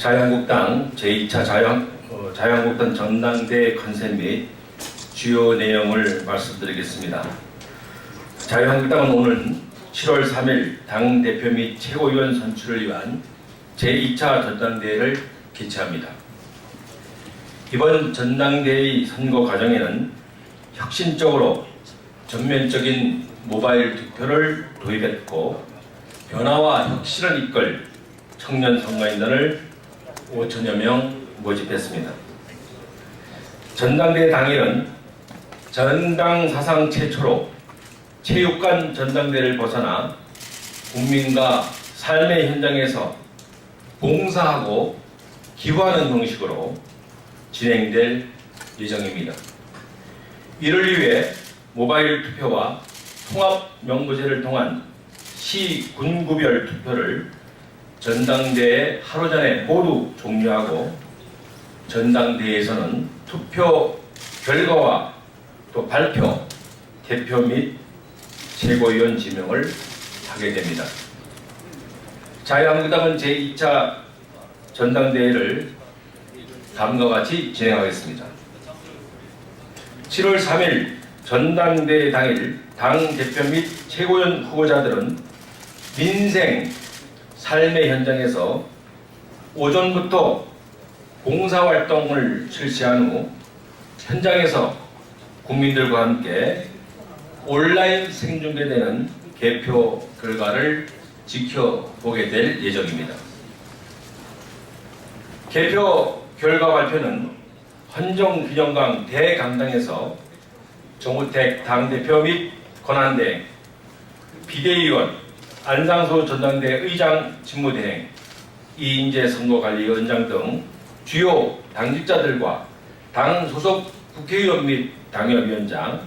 자유한국당 제2차 자유, 어, 자유한국당 전당대 컨셉 및 주요 내용을 말씀드리겠습니다. 자유한국당은 오늘 7월 3일 당 대표 및 최고위원 선출을 위한 제2차 전당대회를 개최합니다. 이번 전당대회 선거 과정에는 혁신적으로 전면적인 모바일 투표를 도입했고 변화와 혁신을 이끌 청년 선거인단을 5천여 명 모집했습니다. 전당대회 당일은 전당 사상 최초로 체육관 전당대를 벗어나 국민과 삶의 현장에서 봉사하고 기부하는 방식으로 진행될 예정입니다. 이를 위해 모바일 투표와 통합 명부제를 통한 시, 군구별 투표를 전당대회 하루 전에 모두 종료하고 전당대회에서는 투표 결과와 또 발표, 대표 및 최고위원 지명을 하게 됩니다. 자유한국당은 제2차 전당대회를 다음과 같이 진행하겠습니다. 7월 3일 전당대회 당일 당 대표 및 최고위원 후보자들은 민생 삶의 현장에서 오전부터 봉사활동을 실시한 후 현장에서 국민들과 함께 온라인 생중계되는 개표 결과를 지켜보게 될 예정입니다. 개표 결과 발표는 헌정 균형강 대강당에서 정우택 당대표 및 권한대행, 비대위원, 안상수 전당대 의장 직무대행, 이인재 선거관리위원장 등 주요 당직자들과 당 소속 국회의원 및 당협위원장,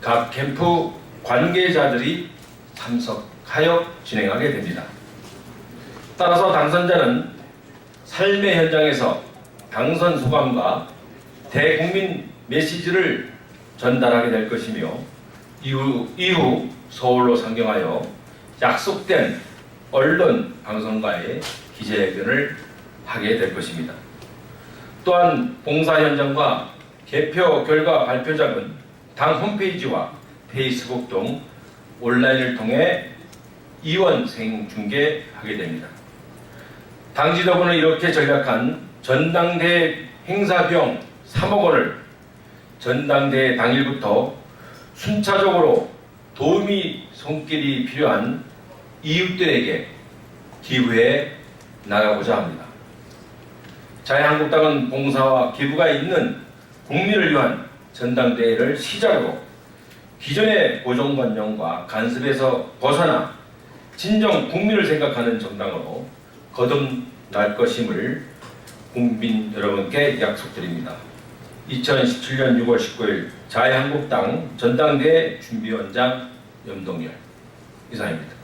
각 캠프 관계자들이 참석하여 진행하게 됩니다. 따라서 당선자는 삶의 현장에서 당선 소감과 대국민 메시지를 전달하게 될 것이며 이후, 이후 서울로 상경하여 약속된 언론 방송과의 기자회견을 하게 될 것입니다. 또한 봉사 현장과 개표 결과 발표작은 당 홈페이지와 페이스북 등 온라인을 통해 이원 생중계하게 됩니다. 당 지도부는 이렇게 전략한 전당대 행사 비용 3억 원을 전당대 당일부터 순차적으로 도움이 손길이 필요한 이웃들에게 기부해 나가고자 합니다. 자유한국당은 봉사와 기부가 있는 국민을 위한 전당대회를 시작으로 기존의 고정관념과 간섭에서 벗어나 진정 국민을 생각하는 정당으로 거듭날 것임을 국민 여러분께 약속드립니다. 2017년 6월 19일 자유한국당 전당대회 준비원장 염동열 이상입니다.